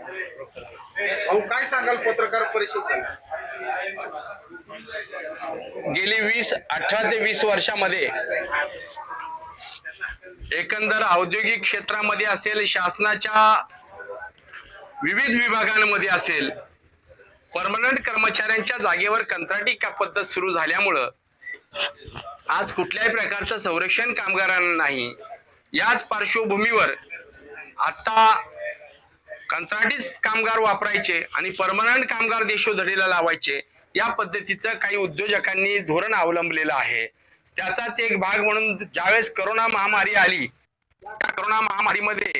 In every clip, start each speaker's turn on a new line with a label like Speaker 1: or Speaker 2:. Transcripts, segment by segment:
Speaker 1: भाऊ काय सांगाल पत्रकार परिषद
Speaker 2: गेली वीस अठरा ते वीस वर्षामध्ये एकंदर औद्योगिक क्षेत्रामध्ये असेल शासनाच्या विविध विभागांमध्ये असेल परमनंट कर्मचाऱ्यांच्या जागेवर कंत्राटी का पद्धत सुरू झाल्यामुळं आज कुठल्याही प्रकारचं संरक्षण कामगारांना नाही. याच पार्श्वभूमीवर आता कंत्राटीच कामगार वापरायचे आणि परमनंट कामगार देशोधडीला लावायचे या पद्धतीचं काही उद्योजकांनी धोरण अवलंबलेलं आहे. त्याचाच एक भाग म्हणून ज्यावेळेस करोना महामारी आली त्या करोना महामारीमध्ये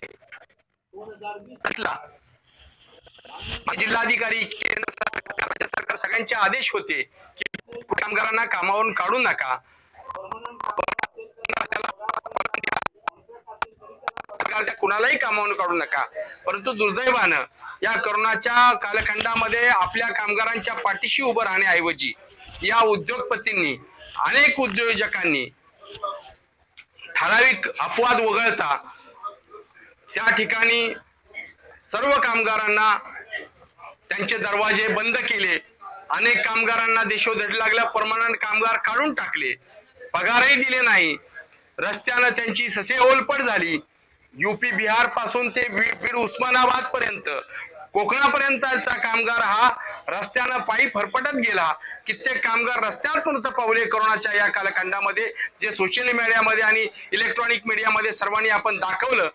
Speaker 2: असला जिल्हाधिकारी केंद्र सरकार राज्य सरकार सगळ्यांचे आदेश होते की कामगारांना कामावरून काढू नका. सरकार कुणालाही कामावून काढू नका. परंतु दुर्दैवानं या करोनाच्या कालखंडामध्ये आपल्या कामगारांच्या पाठीशी उभं राहण्याऐवजी या उद्योगपतींनी अनेक उद्योजकांनी ठराविक अपवाद वगळता त्या ठिकाणी सर्व कामगारांना त्यांचे दरवाजे बंद केले. अनेक कामगारांना देशोधडी लागल्या परमनंट कामगार काढून टाकले. पगारही दिले नाही. रस्त्यानं त्यांची ससे ओलपट झाली. युपी बिहारपासून ते बीड उस्मानाबाद पर्यंत. कोकणापर्यंतचा कामगार हा रस्त्यानं पायी फरफटत गेला. कित्येक कामगार रस्त्यातून तर पावले करोनाच्या या कालखंडामध्ये जे सोशल मीडियामध्ये आणि इलेक्ट्रॉनिक मीडियामध्ये सर्वांनी आपण दाखवलं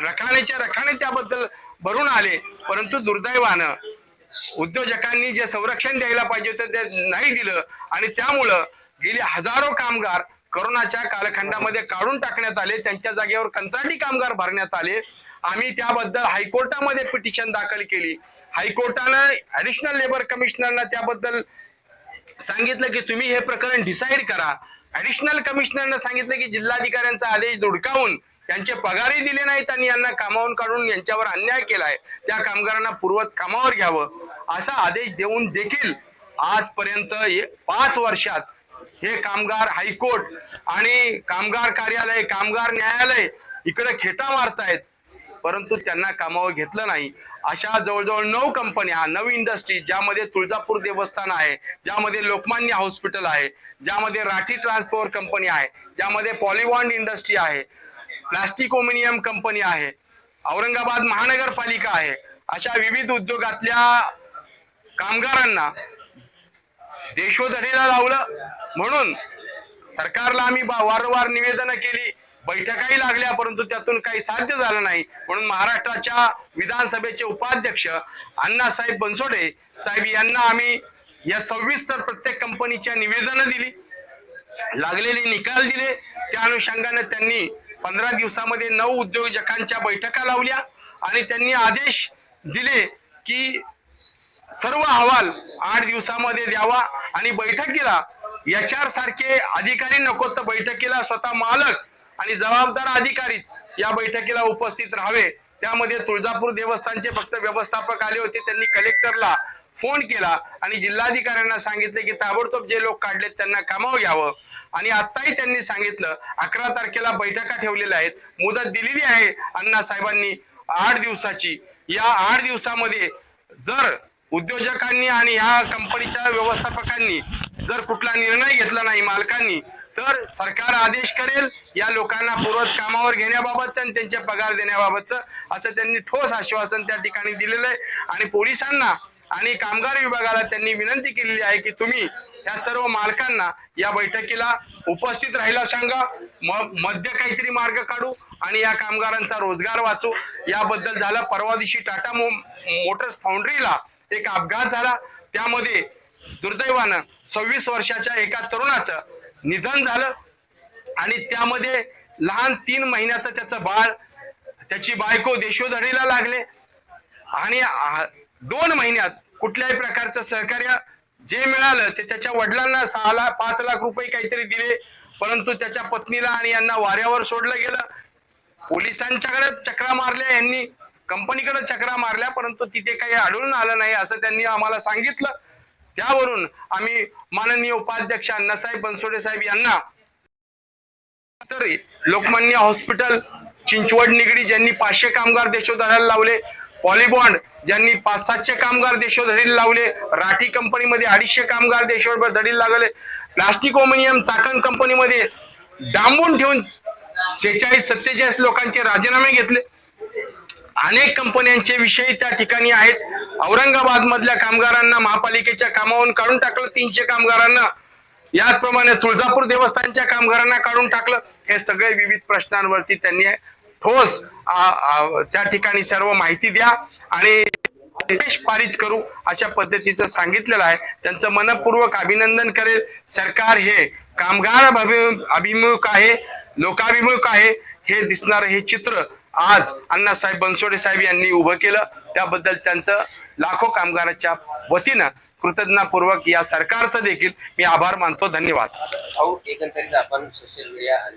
Speaker 2: रखाणीच्या रखाणे त्याबद्दल भरून आले. परंतु दुर्दैवानं उद्योजकांनी जे संरक्षण द्यायला पाहिजे होतं ते नाही दिलं. आणि त्यामुळं गेले हजारो कामगार करोनाच्या कालखंडामध्ये काढून टाकण्यात आले त्यांच्या जागेवर कंत्राटी कामगार भरण्यात आले. आम्ही त्याबद्दल हायकोर्टामध्ये पिटिशन दाखल केली. हायकोर्टानं ऍडिशनल लेबर कमिशनरना त्याबद्दल सांगितलं की तुम्ही हे प्रकरण डिसाईड करा. ऍडिशनल कमिशनरनं सांगितलं की जिल्हाधिकाऱ्यांचा आदेश धुडकावून त्यांचे पगारही दिले नाहीत आणि यांना कामावून काढून यांच्यावर अन्याय केलाय. त्या कामगारांना पूर्वत कामावर घ्यावं. असा आदेश देऊन देखील आजपर्यंत पाच वर्षात हे कामगार हायकोर्ट आणि कामगार कार्यालय कामगार न्यायालय इकडे खेटा मारतायत. परंतु त्यांना कामावर घेतलं नाही. अशा जवळजवळ नऊ कंपन्या नऊ इंडस्ट्री ज्यामध्ये तुळजापूर देवस्थान आहे ज्यामध्ये लोकमान्य हॉस्पिटल आहे ज्यामध्ये राठी ट्रान्सपोर्ट कंपनी आहे ज्यामध्ये पॉलिवॉन्ड इंडस्ट्री आहे प्लास्टिक ओमिनियम कंपनी आहे औरंगाबाद महानगरपालिका आहे अशा विविध उद्योगातल्या कामगारांना देशोधडीला लावलं. म्हणून सरकारला आम्ही बा- वारंवार निवेदनं केली. बैठकाही लागल्या परंतु त्यातून काही साध्य झालं नाही. म्हणून महाराष्ट्राच्या विधानसभेचे उपाध्यक्ष अण्णासाहेब बनसोडे साहेब यांना आम्ही या सविस्तर प्रत्येक कंपनीच्या निवेदनं दिली. लागलेले निकाल दिले. त्या अनुषंगाने त्यांनी पंधरा दिवसामध्ये नऊ उद्योजकांच्या बैठका लावल्या आणि त्यांनी आदेश दिले की सर्व अहवाल आठ दिवसामध्ये द्यावा आणि बैठकीला एचआर सारखे अधिकारी नको तर बैठकीला स्वतः मालक आणि जबाबदार अधिकारीच या बैठकीला उपस्थित राहावे. त्यामध्ये तुळजापूर देवस्थानचे फक्त व्यवस्थापक आले होते त्यांनी कलेक्टरला फोन केला आणि जिल्हाधिकाऱ्यांना सांगितले की ताबडतोब जे लोक काढलेत त्यांना कामावर घ्यावं. आणि आत्ताही त्यांनी सांगितलं अकरा तारखेला बैठका ठेवलेल्या आहेत. मुदत दिलेली आहे अण्णा साहेबांनी आठ दिवसाची. या आठ दिवसामध्ये जर उद्योजकांनी आणि या कंपनीच्या व्यवस्थापकांनी जर कुठला निर्णय घेतला नाही मालकांनी तर सरकार आदेश करेल या लोकांना पूर्वत कामावर घेण्याबाबतचं आणि त्यांचे पगार देण्याबाबतचं असं त्यांनी ठोस आश्वासन त्या ठिकाणी दिलेलं आहे. आणि पोलिसांना आणि कामगार विभागाला त्यांनी विनंती केलेली आहे की तुम्ही या सर्व मालकांना या बैठकीला उपस्थित राहायला सांगा. म- मध्य काहीतरी मार्ग काढू आणि या कामगारांचा रोजगार वाचू. याबद्दल झालं परवा दिवशी टाटा मो मोटर्स फाउंड्रीला एक अपघात झाला. त्यामध्ये दुर्दैवानं सव्वीस वर्षाच्या एका तरुणाचं निधन झालं. आणि त्यामध्ये लहान तीन महिन्याचं त्याचं बाळ त्याची बायको देशोधडीला लागले. आणि दोन महिन्यात कुठल्याही प्रकारचं सहकार्य जे मिळालं ते त्याच्या वडिलांना सहा लाख पाच लाख रुपये काहीतरी दिले. परंतु त्याच्या पत्नीला आणि यांना वाऱ्यावर सोडलं गेलं. पोलिसांच्याकडे चक्रा मारल्या यांनी कंपनीकडे चक्रा मारल्या परंतु तिथे काही आढळून आलं नाही असं त्यांनी आम्हाला सांगितलं. त्यावरून आम्ही माननीय उपाध्यक्ष अण्णासाहेब बनसोडे साहेब यांना तर लोकमान्य हॉस्पिटल चिंचवड निगडी ज्यांनी पाचशे कामगार देशोधडाला लावले पॉलिबॉन्ड ज्यांनी पाच सातशे कामगार देशोधडीला लावले राठी कंपनीमध्ये अडीचशे कामगार देशोभर धडीला लागले प्लास्टिक ओमिनियम चाकण कंपनीमध्ये डांबून ठेवून सेहेचाळीस सत्तेचाळीस लोकांचे राजीनामे घेतले. अनेक कंपन्यांचे विषय त्या ठिकाणी आहेत. औरंगाबाद मधल्या कामगारांना महापालिकेच्या कामावरून काढून टाकलं तीनशे कामगारांना. याचप्रमाणे तुळजापूर देवस्थानच्या कामगारांना काढून टाकलं. हे सगळे विविध प्रश्नांवरती त्यांनी ठोस त्या ठिकाणी सर्व माहिती द्या आणि पारित करू अशा पद्धतीचं सांगितलेलं आहे. त्यांचं मनपूर्वक अभिनंदन करेल. सरकार हे कामगार अभिमुख आहे लोकाभिमुख आहे. हे दिसणारं हे चित्र आज अण्णासाहेब बनसोडे साहेब यांनी उभं केलं. त्याबद्दल त्यांचं लाखो कामगाराच्या वतीनं कृतज्ञतापूर्वक या सरकारचं देखील मी आभार मानतो. धन्यवाद.
Speaker 3: एकंदरीत आपण सोशल मीडिया आणि